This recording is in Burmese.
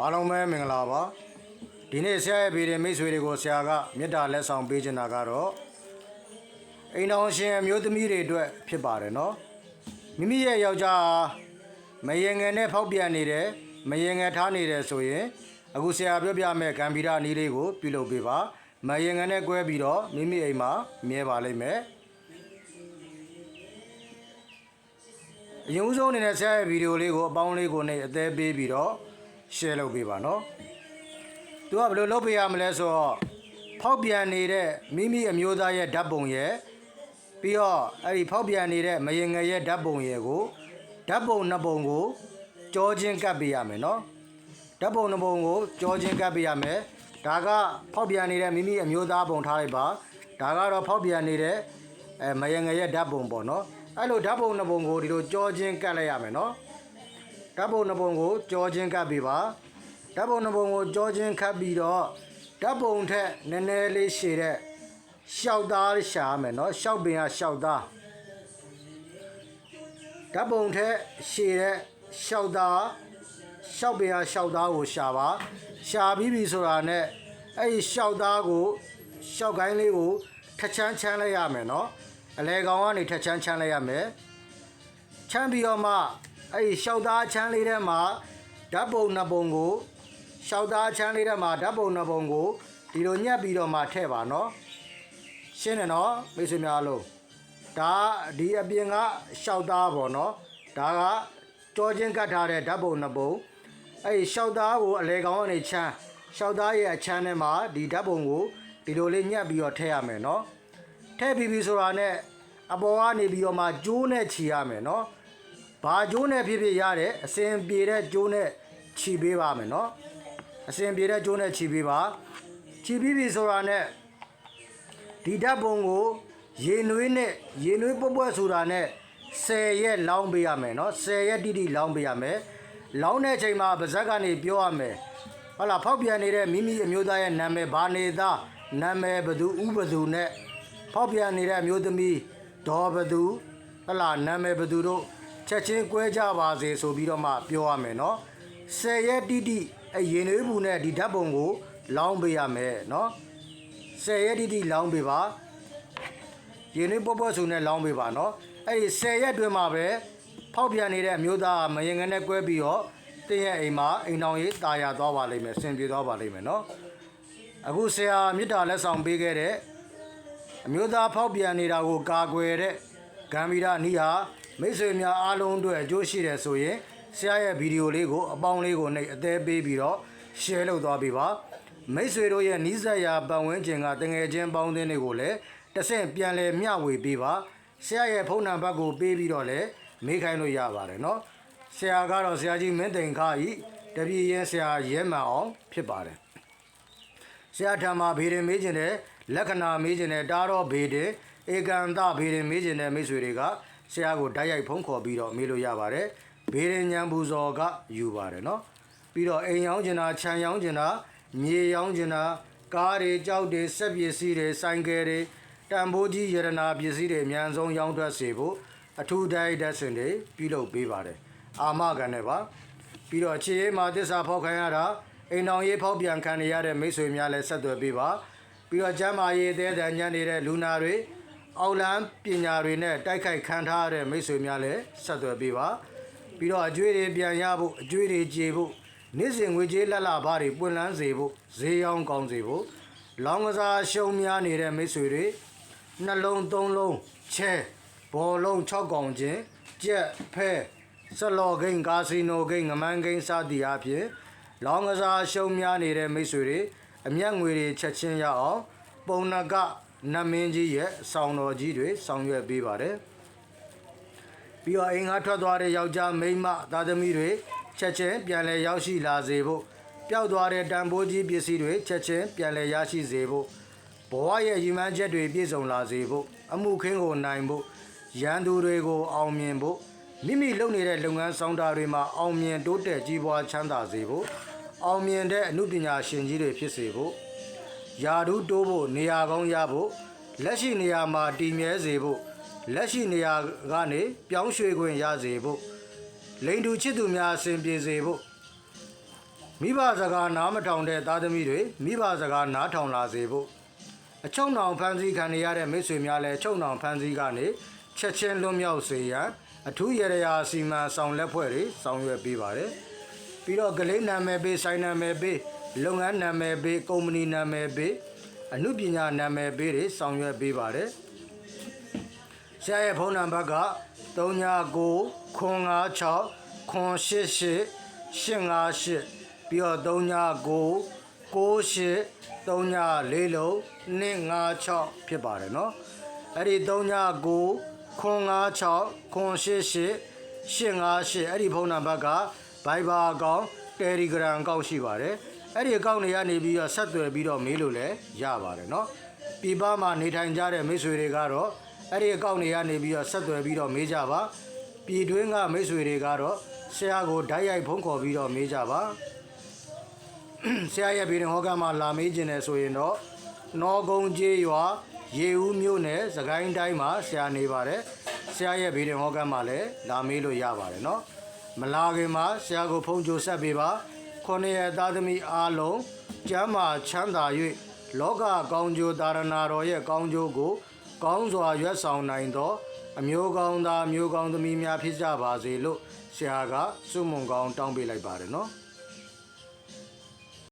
အားလုံးပဲမင်္ဂလာပါဒီနေ့ဆရာရဲ့ဗီဒီမိတ်ဆွေတွေကိုဆရာကမေတ္တာလက်ဆောင်ပေးချင်တာကတော့အိမ်တော်ရှင်အမျိုးသမီးတွေအတွက်ဖြစ်ပါတယ်နော်မိမိရဲ့ယောက်ျားဟာမယင်ငယ်နဲ့ဖောက်ပြန်နေတယ်မယင်ငယ်ထားနေတယ်ဆိုရင်အခုဆရာပြောပြမယ့်ကံဗီဒနည်းလေးကိုပြုလုပ်ပေးပါမယင်ငယ်နဲ့ကွဲပြီးတော့မိမိအိမ်မှာမြဲပါလိမ့်မယ်အရင်ဦးဆုံးအနေနဲ့ဆရာရဲ့ဗီဒီယိုလေးကိုအပေါင်းလေးကိုနေအသေးပေးပြီးတော့ share လုပ်ပေးပါနော်။ तू ကဘယ်လိုလုပ်ပေးရမလဲဆိုတော့ဖောက်ပြန်နေတဲ့မိမိအမျိုးသားရဲ့ဓာတ်ပုံရဲ့ပြီးတော့အဲ့ဒီဖောက်ပြန်နေတဲ့မရင်ငယ်ရဲ့ဓာတ်ပုံရဲ့ကိုဓာတ်ပုံနှစ်ပုံကိုကြောချင်းကပ်ပေးရမယ်နော်။ဓာတ်ပုံနှစ်ပုံကိုကြောချင်းကပ်ပေးရမယ်။ဒါကဖောက်ပြန်နေတဲ့မိမိအမျိုးသားပုံထားလိုက်ပါ။ဒါကတော့ဖောက်ပြန်နေတဲ့အဲမရင်ငယ်ရဲ့ဓာတ်ပုံပေါ့နော်။အဲ့လိုဓာတ်ပုံနှစ်ပုံကိုဒီလိုကြောချင်းကပ်လိုက်ရမယ်နော်။ ဓာတ်ပုံနှပုံကိုကြောချင်းကပ်ပြီးပါဓာတ်ပုံနှပုံကိုကြောချင်းခတ်ပြီးတော့ဓာတ်ပုံထက်နည်းနည်းလေးရှည်တဲ့ရှောက်သားရှာရမယ်နော်ရှောက်ပင်ကရှောက်သားဓာတ်ပုံထက်ရှည်တဲ့ရှောက်သားရှောက်ပင်ကရှောက်သားကိုရှာပါရှာပြီးပြီဆိုတာနဲ့အဲ့ဒီရှောက်သားကိုရှောက်ကိုင်းလေးကိုထချမ်းချမ်းလိုက်ရမယ်နော်အလဲကောင်ကနေထချမ်းချမ်းလိုက်ရမယ်ချမ်းပြီးတော့မှ အဲ့ဒီရှောက်သားချမ်းလေးထဲမှာဓာတ်ပုံနှစ်ပုံကိုရှောက်သားချမ်းလေးထဲမှာဓာတ်ပုံနှစ်ပုံကိုဒီလိုညှက်ပြီးတော့မှထည့်ပါနော်ရှင်းတယ်နော်မိတ်ဆွေများလို့ဒါဒီအပြင်ကရှောက်သားပေါ့နော်ဒါကကြောချင်းကတ်ထားတဲ့ဓာတ်ပုံနှစ်ပုံအဲ့ဒီရှောက်သားကိုအလေကောင်ကနေချမ်းရှောက်သားရဲ့အချမ်းထဲမှာဒီဓာတ်ပုံကိုဒီလိုလေးညှက်ပြီးတော့ထည့်ရမယ်နော်ထည့်ပြီးပြီဆိုတာနဲ့အပေါ်ကနေပြီးတော့မှကျိုးနဲ့ခြီရမယ်နော် ဘာကျိုးနဲ့ဖြစ်ဖြစ်ရတယ်အစင်ပြေတဲ့ကျိုးနဲ့ခြီပေးပါမယ်နော်အစင်ပြေတဲ့ကျိုးနဲ့ခြီပေးပါခြီပြီးပြီဆိုတာနဲ့ဒီဓာတ်ပုံကိုရေနွေးနဲ့ရေနွေးပွက်ပွက်ဆိုတာနဲ့10ရက်လောင်းပေးရမယ်နော်10ရက်တိတိလောင်းပေးရမယ်လောင်းတဲ့အချိန်မှာဗဇက်ကနေပြောရမယ်ဟုတ်လားဖောက်ပြန်နေတဲ့မိမိအမျိုးသားရဲ့နာမည်ဘာနေသားနာမည်ဘသူဥဘသူနဲ့ဖောက်ပြန်နေတဲ့အမျိုးသမီးဒေါ်ဘသူဟတ်လာနာမည်ဘသူတို့ ချက်ချင်းကွဲကြပါစေဆိုပြီးတော့မှပြောရမယ်နော်10ရက်တိတိအရင်နွေးဘူးနဲ့ဒီဓာတ်ပုံကို လောင်းပေးရမယ်နော်10ရက်တိတိလောင်းပေးပါရင်နှွေးပေါ့ပေါ့ဆိုနဲ့လောင်းပေးပါနော်အဲ့ဒီ10ရက်တွင်မှာပဲဖောက်ပြန်နေတဲ့အမျိုးသားကမရင်ငယ်နဲ့ကွဲပြီးတော့တင်းရဲ့အိမ်မှာအိမ်တော်ရေးตายရသွားပါလိမ့်မယ်ဆင်ပြေသွားပါလိမ့်မယ်နော်အခုဆရာမြစ်တာလက်ဆောင်ပေးခဲ့တဲ့အမျိုးသားဖောက်ပြန်နေတာကိုကာကွယ်တဲ့ဂမ်ဗီရာနီးဟာ မိတ်ဆွေများအားလုံးအတွက်အကျိုးရှိတယ်ဆိုရင်ဆရာရဲ့ဗီဒီယိုလေးကိုအပေါင်းလေးကိုနှိပ်အသေးပေးပြီးတော့ share လုပ်သွားပေးပါမိတ်ဆွေတို့ရဲ့နီးစပ်ရာပတ်ဝန်းကျင်ကတငယ်ချင်းပေါင်းသင်းတွေကိုလည်းတဆင့်ပြန်လည်မျှဝေပေးပါဆရာရဲ့ဖုန်းနံပါတ်ကိုပေးပြီးတော့လည်းမေးခိုင်းလို့ရပါတယ်နော်ဆရာကတော့ဆရာကြီးမင်းတိန်ခါဤတပည့်ရဲ့ဆရာရဲမှန်အောင်ဖြစ်ပါတယ်ဆရာထံမှာဘေးရင်မေးခြင်းတဲ့လက္ခဏာမေးခြင်းတဲ့တားတော့ဘေးတဲ့ဧကန်တဘေးရင်မေးခြင်းတဲ့မိတ်ဆွေတွေက ဆရာကိုဓာတ်ရိုက်ဖုံးခေါ်ပြီးတော့မေးလို့ရပါတယ်ဘေရင်ညံပူဇော်ကယူပါတယ်နော်ပြီးတော့အိမ်ရောင်းကျင်တာခြံရောင်းကျင်တာမြေရောင်းကျင်တာကားတွေကြောက်တွေစက်ပစ္စည်းတွေဆိုင်ကယ်တွေတန်ဖိုးကြီးရတနာပစ္စည်းတွေအများဆုံးရောင်းထွက်စေဖို့အထူးတိုက်ဓာတ်စင်တွေပြုလုပ်ပေးပါတယ်အာမခံနဲ့ပါပြီးတော့ခြေရေးမှာတစ္ဆာဖောက်ခံရတာအိမ်တော်ရေးဖောက်ပြန်ခံရတဲ့မိတ်ဆွေများလည်းဆက်သွယ်ပေးပါပြီးတော့ကျမ်းမာရေးအသေးအတန်ညံ့နေတဲ့လူနာတွေ အောက်လန်းပညာတွေနဲ့တိုက်ခိုက်ခံထားရတဲ့မိတ်ဆွေများလည်းဆက်သွယ်ပေးပါပြီးတော့အကျွေးတွေပြန်ရဖို့အကျွေးတွေကြေဖို့နေ့စဉ်ငွေကြေးလက်လာဘားတွေပွင့်လန်းစေဖို့ဈေးရောင်းကောင်းစေဖို့လောင်းကစားရှုံများနေတဲ့မိတ်ဆွေတွေနှလုံးသုံးလုံးချဲဘောလုံး6កောင်ချင်းကြက်ဖဲဆလော်ဂိမ်းကာစီနိုဂိမ်းငမန်းဂိမ်းစသည်အပြင်လောင်းကစားရှုံများနေတဲ့မိတ်ဆွေတွေအမျက်ငွေတွေချက်ချင်းရအောင်ပုံနက နတ်မင်းကြီးရဲ့ဆောင်းတော်ကြီးတွေဆောင်ရွက်ပေးပါတယ်ပြီးတော့အိမ်ကထွက်သွားတဲ့ယောက်ျားမိန်းမသားသမီးတွေချက်ချင်းပြန်လည်ရောက်ရှိလာစေဖို့ပျောက်သွားတဲ့တန်ဖိုးကြီးပစ္စည်းတွေချက်ချင်းပြန်လည်ရရှိစေဖို့ဘဝရဲ့ရည်မှန်းချက်တွေပြည့်စုံလာစေဖို့အမှုခင်းကိုနိုင်ဖို့ရန်သူတွေကိုအောင်မြင်ဖို့မိမိလုပ်နေတဲ့လုပ်ငန်းဆောင်တာတွေမှာအောင်မြင်တိုးတက်ကြီးပွားချမ်းသာစေဖို့အောင်မြင်တဲ့အမှုပညာရှင်ကြီးတွေဖြစ်စေဖို့ ယာဓုတိုးဖို့နေရာကောင်းရဖို့လက်ရှိနေရာမှာတည်မြဲစေဖို့လက်ရှိနေရာကနေပြောင်းရွှေ့ခွင့်ရစေဖို့လိန်တူချစ်သူများအစဉ်ပြေစေဖို့မိဘစကားနားမထောင်တဲ့သားသမီးတွေမိဘစကားနားထောင်လာစေဖို့အချုံနောင်ဖန်စည်းခံနေရတဲ့မိတ်ဆွေများလည်းချုံနောင်ဖန်စည်းကနေချက်ချင်းလွတ်မြောက်စေရန်အထူးရရရာစီမံဆောင်လက်ဖွဲ့တွေဆောင်ရွက်ပေးပါတယ်ပြီးတော့ကလေးနာမည်ပေးဆိုင်နာမည်ပေး လုပ်ငန်းနာမည်ပေးကုမ္ပဏီနာမည်ပေးအမှုပညာနာမည်ပေးတွေဆောင်ရွက်ပေးပါတယ် ဆရာရဲ့ဖုန်းနံပါတ်က39 956 988 858ပြီးတော့39 98 38လုံး256ဖြစ်ပါတယ်เนาะအဲ့ဒီ39 956 988 858အဲ့ဒီဖုန်းနံပါတ်က Viber အကောင့် Telegram အကောင့်ရှိပါတယ် အဲ့ဒီအကောင့်တွေကနေပြီးတော့ဆက်သွယ်ပြီးတော့မေးလို့လည်းရပါတယ်เนาะပြည်ပမှာနေထိုင်ကြတဲ့မိတ်ဆွေတွေကတော့ အဲ့ဒီအကောင့်တွေကနေပြီးတော့ဆက်သွယ်ပြီးတော့မေးကြပါပြည်တွင်းကမိတ်ဆွေတွေကတော့ဆရာကိုဓာတ်ရိုက်ဖုန်းခေါ်ပြီးတော့မေးကြပါ ဆရာရဲ့ဗီဒီယိုဟောကမှာလာမေးခြင်းနဲ့ဆိုရင်တော့နော်ကုန်းကျေးရွာရေဦးမြို့နယ်စကိုင်းတိုင်းမှာဆရာနေပါတယ်ဆရာရဲ့ဗီဒီယိုဟောကမှာလည်းလာမေးလို့ရပါတယ်เนาะမလာခင်မှာဆရာကိုဖုန်းကြိုဆက်ပေးပါ ခုနှစ်ရက်သားသမီးအားလုံးကျမ်းမာချမ်းသာ၍လောကကောင်းကျိုးသာရဏတော်ရဲ့ကောင်းကျိုးကို ကောင်းစွာရွတ်ဆောင်နိုင်သောအမျိုးကောင်းသားအမျိုးကောင်းသမီးများဖြစ်ကြပါစေလို့ဆရာကစုမုံကောင်းတောင်းပေးလိုက်ပါတယ်နော်